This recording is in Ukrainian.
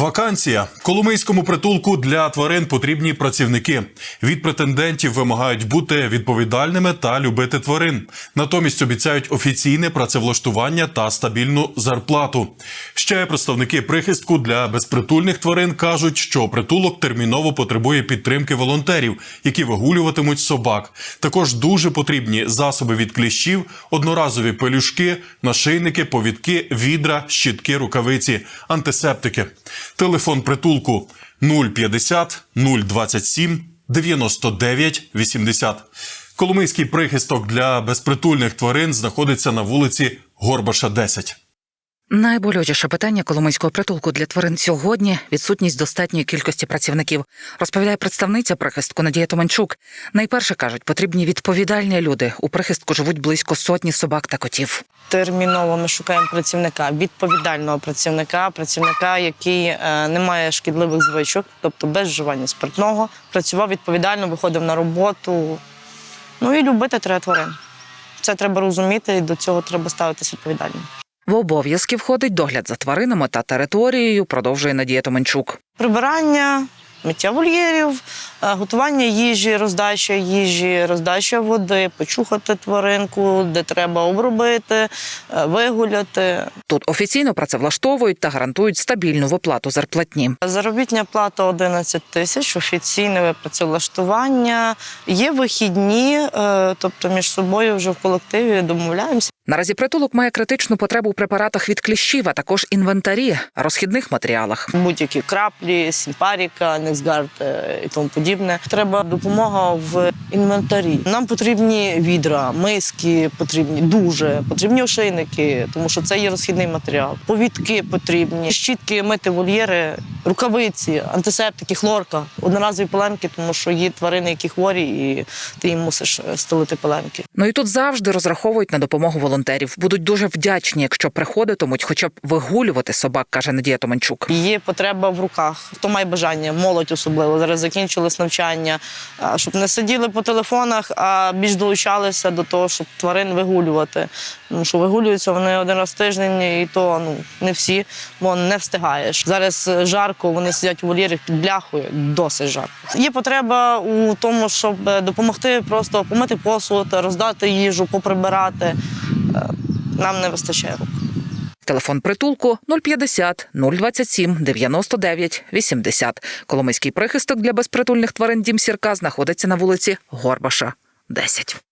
Вакансія Коломийському притулку для тварин потрібні працівники. Від претендентів вимагають бути відповідальними та любити тварин. Натомість обіцяють офіційне працевлаштування та стабільну зарплату. Ще представники прихистку для безпритульних тварин кажуть, що притулок терміново потребує підтримки волонтерів, які вигулюватимуть собак. Також дуже потрібні засоби від кліщів, одноразові пелюшки, нашийники, повідки, відра, щітки, рукавиці, антисептики. Телефон притулку 050 027 99 80. Коломийський прихисток для безпритульних тварин знаходиться на вулиці Горбаша 10. Найболючіше питання Коломийського притулку для тварин сьогодні відсутність достатньої кількості працівників, розповідає представниця прихистку Надія Томанчук. Найперше кажуть, потрібні відповідальні люди. У прихистку живуть близько сотні собак та котів. Терміново ми шукаємо працівника, відповідального працівника, працівника, який е, не має шкідливих звичок, тобто без вживання спиртного, працював відповідально, виходив на роботу. Ну і любити треба тварин. Це треба розуміти, і до цього треба ставитись відповідально. В обов'язки входить догляд за тваринами та територією, продовжує Надія Томанчук. Прибирання, миття вольєрів, е, готування їжі, роздача їжі, роздача води, почухати тваринку, де треба обробити, е, вигуляти. Тут офіційно працевлаштовують та гарантують стабільну виплату зарплатні. Заробітня плата 11 тисяч, офіційне працевлаштування. Є вихідні, е, тобто між собою вже в колективі домовляємося. Наразі притулок має критичну потребу у препаратах від кліщів, а також інвентарі, розхідних матеріалах. Будь-які краплі, сімпаріка, Нексгард е, і тому подібне. Треба допомога в інвентарі. Нам потрібні відра, миски потрібні, дуже потрібні ошейники, тому що це є розхідний матеріал. Повідки потрібні, щітки, мити вольєри, рукавиці, антисептики, хлорка, одноразові пеленки, тому що є тварини, які хворі, і ти їм мусиш е, стелити пеленки. Ну і тут завжди розраховують на допомогу волонтерів. Будуть дуже вдячні, якщо приходитимуть, хоча б вигулювати собак, каже Надія Томанчук. Є потреба в руках. Хто має бажання, молодь особливо зараз закінчились навчання, щоб не сиділи по телефонах, а більш долучалися до того, щоб тварин вигулювати. Тому що вигулюються вони один раз в тиждень, і то ну не всі, бо не встигаєш. Зараз е, жарко, вони сидять у вольєрах під бляхою, досить жарко. Є потреба у тому, щоб е, допомогти просто помити посуд, роздати їжу, поприбирати. Е, Нам не вистачає рук. Телефон притулку 050 027 99 80. Коломийський прихисток для безпритульних тварин Дім Сірка знаходиться на вулиці Горбаша, 10.